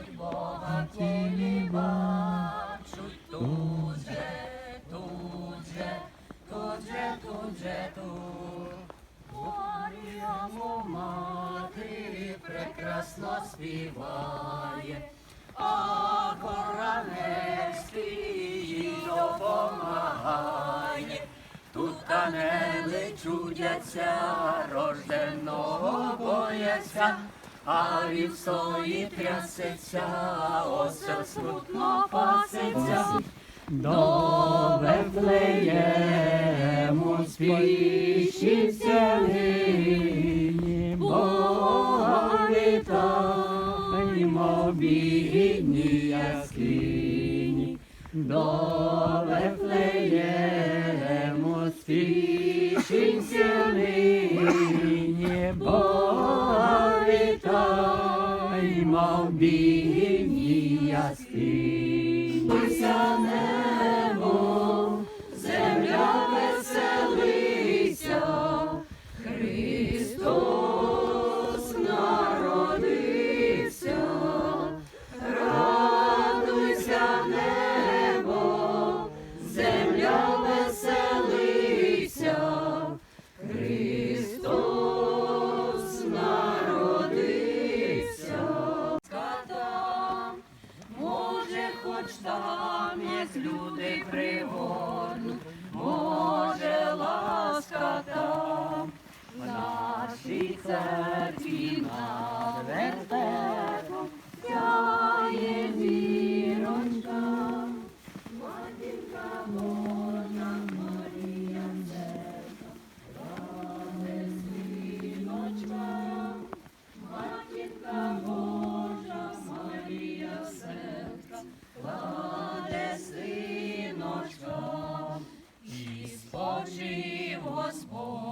Господь Бога тілі бачуть, тут же, тут же, тут же, тут же, тут. Маріамо мати прекрасно співає, а коранецький їй допомагає. Тут анели чудяться, рожденого бояться, а він стоїть трясеться, осел смутно пасеться. До Вифлеєму спішиться нині, Бога вітаємо, бідні яскині. До Вифлеєму вітаємо,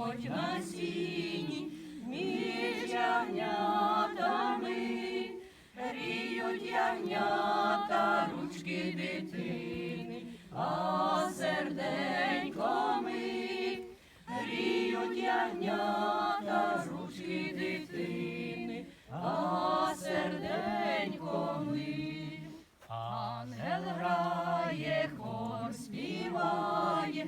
Господь на сіні, між ягнятами, гріють ягнята ручки дитини, а серденько ми, гріють ягнята ручки дитини, а серденько ми. Ангел грає, хор співає,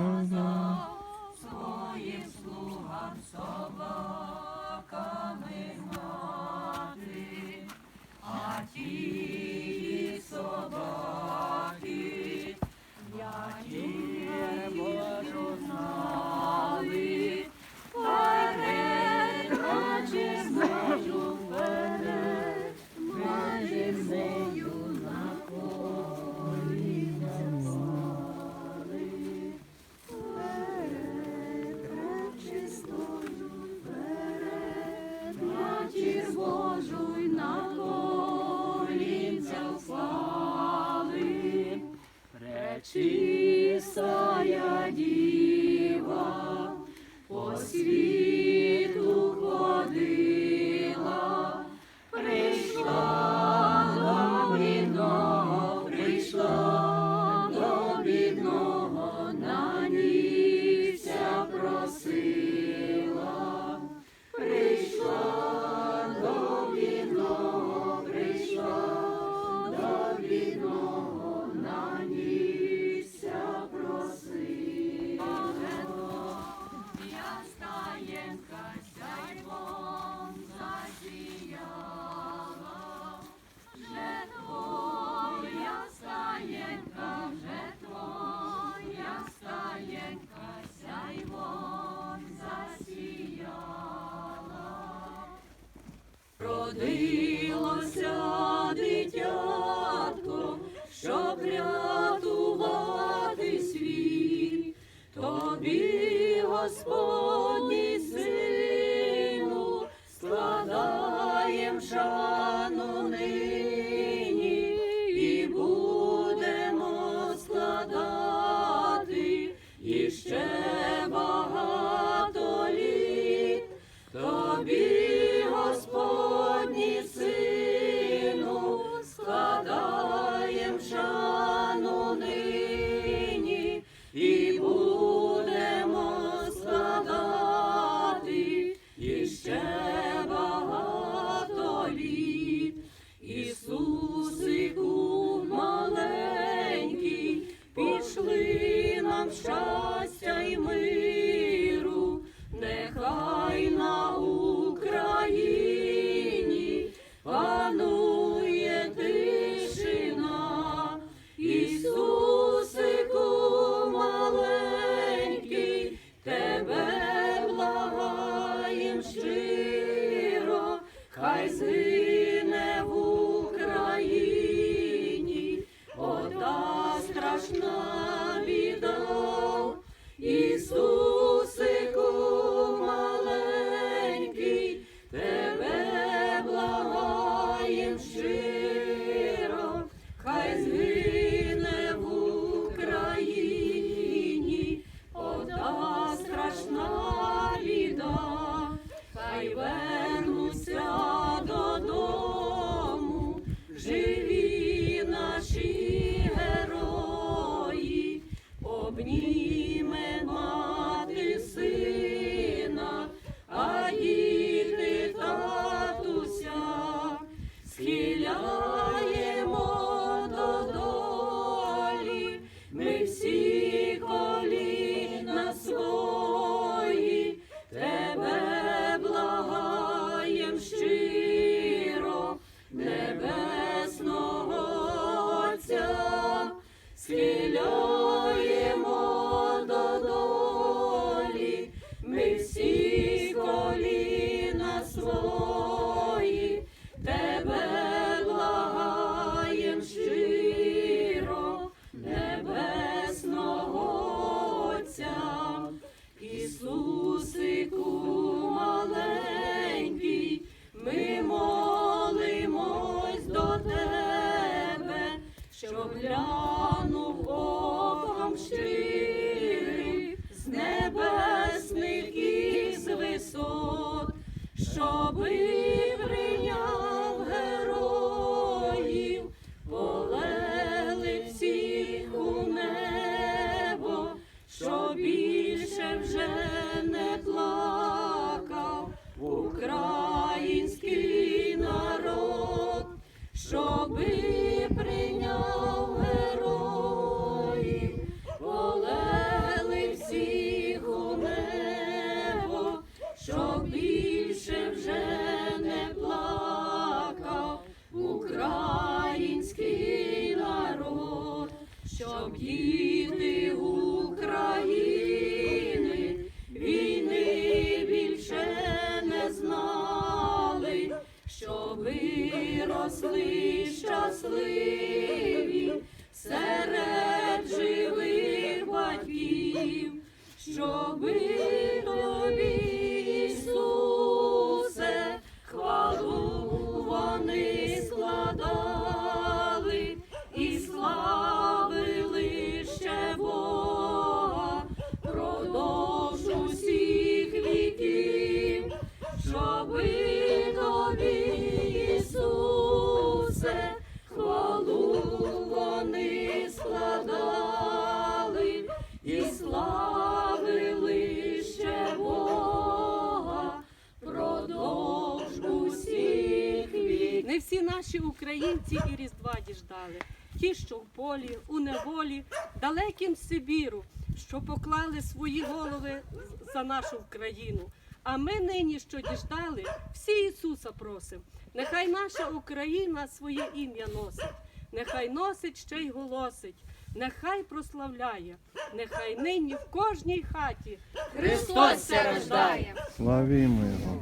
пречистая діва по Родилося дитятко, щоб рятувати світ. тобі, Господній і хай Bini щоб глянув оком щирим з небесних і з висот, щоби більше вже не плакав український народ, щоб діти України війни більше не знали, щоби росли щасливі серед живих батьків, щоби тобі, українці і Різдва діждали, ті, що в полі, у неволі, далеким Сибіру, що поклали свої голови за нашу Україну. А ми нині, що діждали, всі Ісуса просим. Нехай наша Україна своє ім'я носить, нехай носить ще й голосить, нехай прославляє, нехай нині в кожній хаті Христос се рождає. Славімо Його.